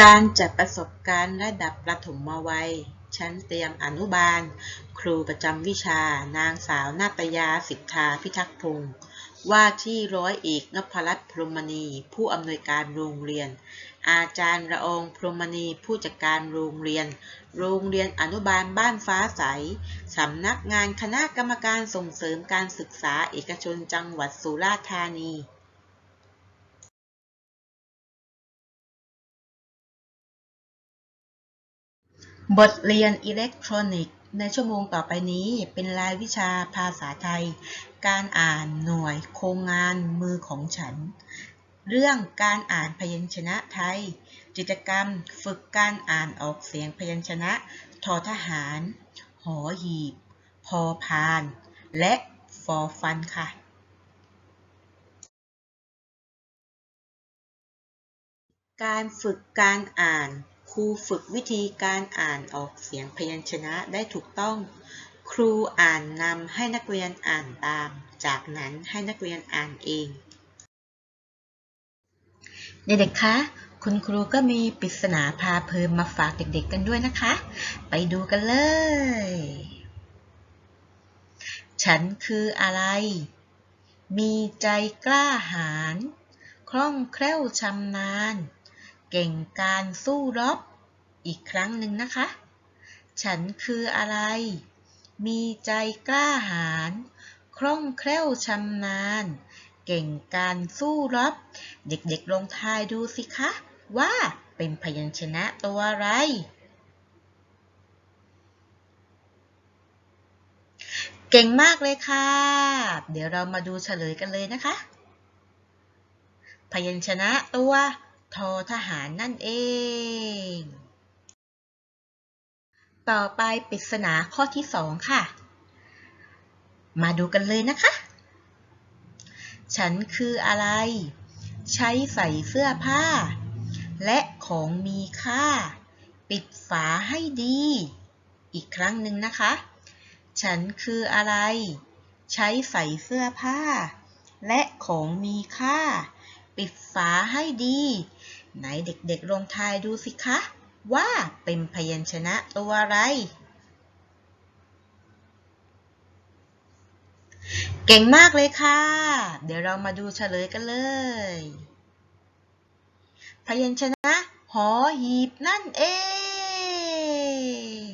การจัดประสบการณ์ระดับประถมวัย ชั้นเตรียมอนุบาล ครูประจำวิชา นางสาวนาตยาสิทธาพิทักษ์พงศ์ว่าที่ร้อยเอกนพรัตน์พรหมณี ผู้อำนวยการโรงเรียน อาจารย์ระองพรหมณีผู้จัดการโรงเรียน โรงเรียนอนุบาลบ้านฟ้าใส สำนักงานคณะกรรมการส่งเสริมการศึกษาเอกชนจังหวัดสุราษฎร์ธานี บทเรียนอิเล็กทรอนิกส์ในชั่วโมงต่อไปนี้เป็นรายวิชาภาษาไทย การอ่านหน่วยโครงงานมือของฉัน เรื่องการอ่านพยัญชนะไทย กิจกรรมฝึกการอ่านออกเสียงพยัญชนะ ทอทหาร หอหีบ พอพาน และฟอฟันค่ะ การฝึกการอ่าน ครูฝึกวิธีการอ่านออกเสียงพยัญชนะได้ถูกต้อง ครูอ่านนำให้นักเรียนอ่านตาม จากนั้นให้นักเรียนอ่านเอง เด็กๆ คะ คุณครูก็มีปริศนาพาเพลินมาฝากเด็กๆ กันด้วยนะคะ ไปดูกันเลย ฉันคืออะไร มีใจกล้าหาญ คล่องแคล่วชำนาญ เก่งการสู้รบ อีกครั้งหนึ่งนะคะ ฉันคืออะไร มีใจกล้าหาญ คล่องแคล่วชำนาญ เก่งการสู้รบ เด็กๆลองทายดูสิคะ ว่าเป็นพยัญชนะตัวอะไรเก่งมากเลยค่ะ เดี๋ยวเรามาดูเฉลยกันเลยนะคะ พยัญชนะตัว ทอทหารนั่นเอง ต่อไปปริศนาข้อที่สองค่ะ มาดูกันเลยนะคะ ฉันคืออะไร ใช้ใส่เสื้อผ้า และของมีค่า ปิดฝาให้ดี อีกครั้งหนึ่งนะคะ ฉันคืออะไร ใช้ใส่เสื้อผ้า และของมีค่า ปิดฝาให้ดี ไหนเด็กๆลองทายดูสิคะ ว่าเป็นพยัญชนะตัวอะไร เก่งมากเลยค่ะ เดี๋ยวเรามาดูเฉลยกันเลย พยัญชนะหอหีบนั่นเอง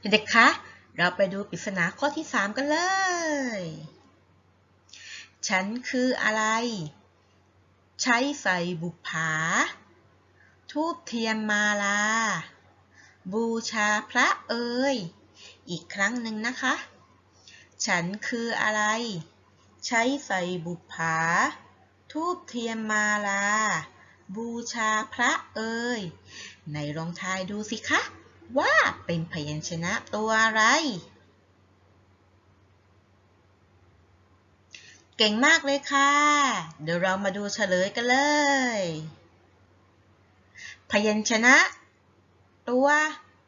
เด็กๆคะเราไปดูปริศนาข้อที่ 3 กันเลย ฉันคืออะไร ใช้ใส่บุปผาทูบเทียมมาลา บูชาพระเอ่ยอีกครั้งหนึ่งนะคะ ฉันคืออะไร ใช้ใส่บุปผาทูบเทียมมาลา บูชาพระเอ่ยในลองทายดูสิคะ ว่าเป็นพยัญชนะตัวอะไร เก่งมากเลยค่ะ เดี๋ยวเรามาดูเฉลยกันเลย พยัญชนะ ตัว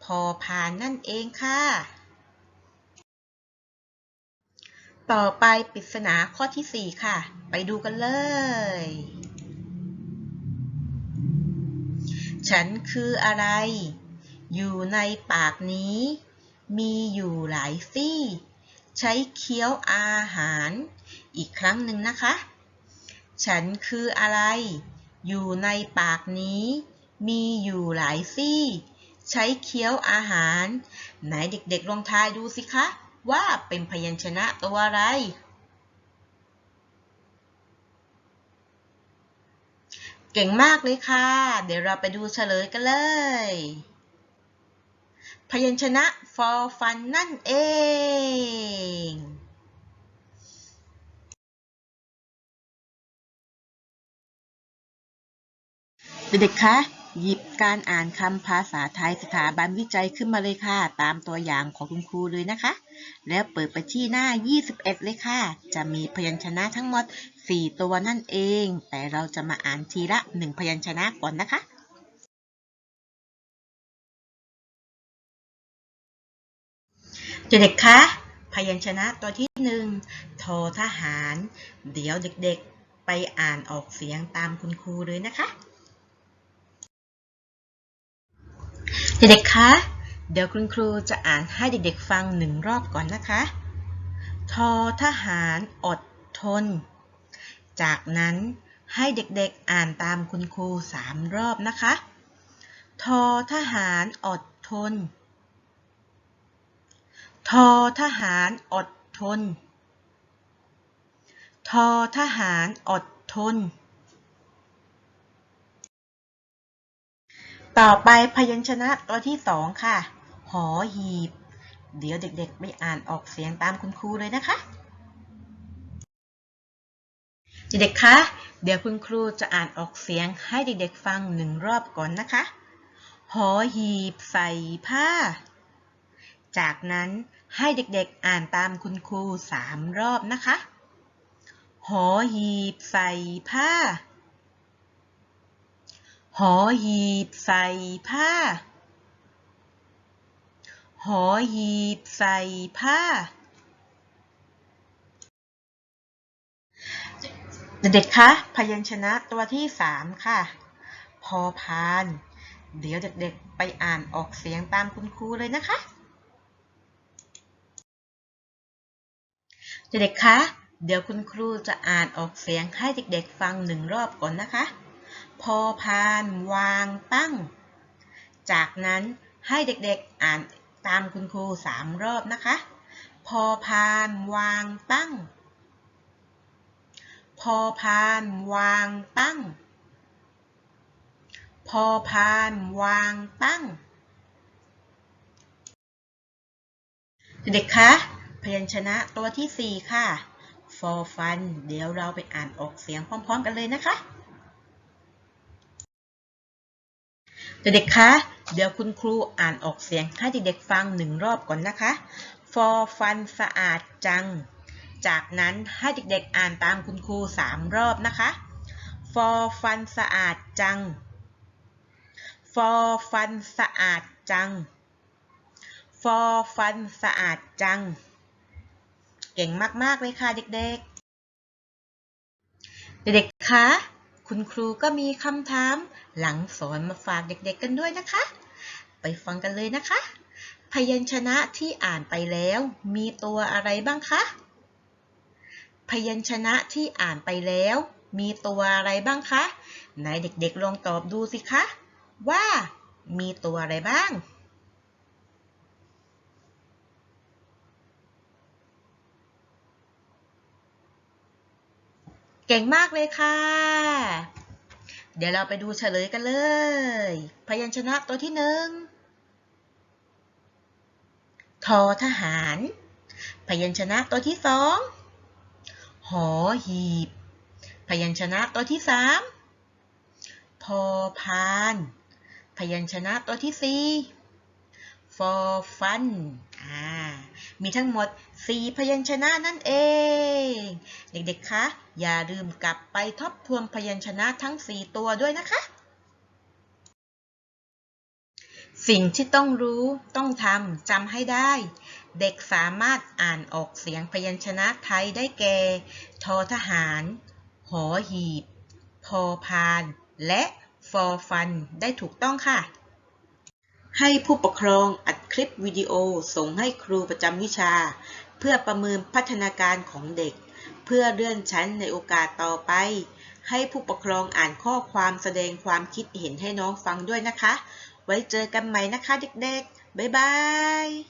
พอพานนั่นเองค่ะ ต่อไปปริศนาข้อที่ 4 ค่ะ ไปดูกันเลย ฉันคืออะไร อยู่ในปากนี้ มีอยู่หลายซี่ ใช้เคี้ยวอาหาร อีกครั้งหนึ่งนะคะ ฉันคืออะไร อยู่ในปากนี้ มีอยู่หลายซี่ ใช้เคี้ยวอาหาร ไหนเด็กๆลองทายดูสิคะ ว่าเป็นพยัญชนะตัวอะไรเก่งมากเลยค่ะ เดี๋ยวเราไปดูเฉลยกันเลย พยัญชนะฟอฟันนั่นเอง เด็กๆ คะ หยิบการอ่านคำภาษาไทยสถาบันวิจัยขึ้นมาเลยค่ะ ตามตัวอย่างของคุณครูเลยนะคะ แล้วเปิดไปที่หน้า 21 เลยค่ะ จะมีพยัญชนะทั้งหมด 4 ตัวนั่นเอง แต่เราจะมาอ่านทีละ 1 พยัญชนะก่อนนะคะเด็กๆ คะ พยัญชนะตัวที่หนึ่งทอทหาร เดี๋ยวเด็กๆ ไปไปอ่านออกเสียงตามคุณครูเลยนะคะ เด็กๆ คะ เดี๋ยวคุณครูจะอ่านให้เด็กๆ ฟังหนึ่งรอบก่อนนะคะ ทอทหารอดทน จากนั้นให้เด็กๆ อ่านตามคุณครูสามรอบนะคะ ทอทหารอดทน ทอทหารอดทน ทอทหารอดทน ต่อไปพยัญชนะตัวที่สองค่ะ หอหีบ เดี๋ยวเด็กๆไปอ่านออกเสียงตามคุณครูเลยนะคะ เด็กๆคะ เดี๋ยวคุณครูจะอ่านออกเสียงให้เด็กๆฟังหนึ่งรอบก่อนนะคะ หอหีบใส่ผ้า จากนั้นให้เด็กๆอ่านตามคุณครูสามรอบนะคะ หอหีบใส่ผ้า หอหีบใส่ผ้า หอหีบใส่ผ้า เด็กๆ คะ พยัญชนะตัวที่สามค่ะ พอพาน เดี๋ยวเด็กๆ ไปอ่านออกเสียงตามคุณครูเลยนะคะ เด็กๆ คะ เดี๋ยวคุณครูจะอ่านออกเสียงให้เด็กๆ ฟังหนึ่งรอบก่อนนะคะ พอพานวางตั้ง จากนั้นให้เด็กๆอ่านตามคุณครูสามรอบนะคะ พอพานวางตั้ง พอพานวางตั้ง พอพานวางตั้ง เด็กๆคะพยัญชนะตัวที่ 4 ค่ะ for fun เดี๋ยวเราไปอ่านออกเสียงพร้อม ๆ กันเลยนะคะ เด็กๆคะเดี๋ยวคุณครูอ่านออกเสียงให้เด็กๆฟังหนึ่งรอบก่อนนะคะ for fun สะอาดจัง จากนั้นให้เด็กๆอ่านตามคุณครูสามรอบนะคะ for fun สะอาดจัง for fun สะอาดจัง for fun สะอาดจัง เก่งมากๆเลยค่ะเด็กๆ เด็กๆ คะ คุณครูก็มีคำถามหลังสอนมาฝากเด็กๆกันด้วยนะคะ ไปฟังกันเลยนะคะ พยัญชนะที่อ่านไปแล้วมีตัวอะไรบ้างคะ พยัญชนะที่อ่านไปแล้ว มีตัวอะไรบ้างคะ ไหนเด็กๆลองตอบดูสิคะ ว่ามีตัวอะไรบ้าง เก่งมากเลยค่ะ เดี๋ยวเราไปดูเฉลยกันเลย พยัญชนะตัวที่หนึ่งทอทหาร พยัญชนะตัวที่สองหอหีบ พยัญชนะตัวที่สามพอพาน พยัญชนะตัวที่สี่ for fun อ่า มีทั้งหมด4พยัญชนะนั่นเอง เด็กๆ คะ อย่าลืมกลับไปทบทวนพยัญชนะทั้ง 4 ตัวด้วยนะคะ สิ่งที่ต้องรู้ต้องทำจำให้ได้ เด็กสามารถอ่านออกเสียงพยัญชนะไทยได้แก่ทอทหาร หอหีบ พอพาน และ for fun ได้ถูกต้องค่ะ ให้ผู้ปกครองอัดคลิปวิดีโอส่งให้ครูประจำวิชา เพื่อประเมินพัฒนาการของเด็ก เพื่อเลื่อนชั้นในโอกาสต่อไป ให้ผู้ปกครองอ่านข้อความแสดงความคิดเห็นให้น้องฟังด้วยนะคะ ไว้เจอกันใหม่นะคะเด็กๆ บ๊ายบาย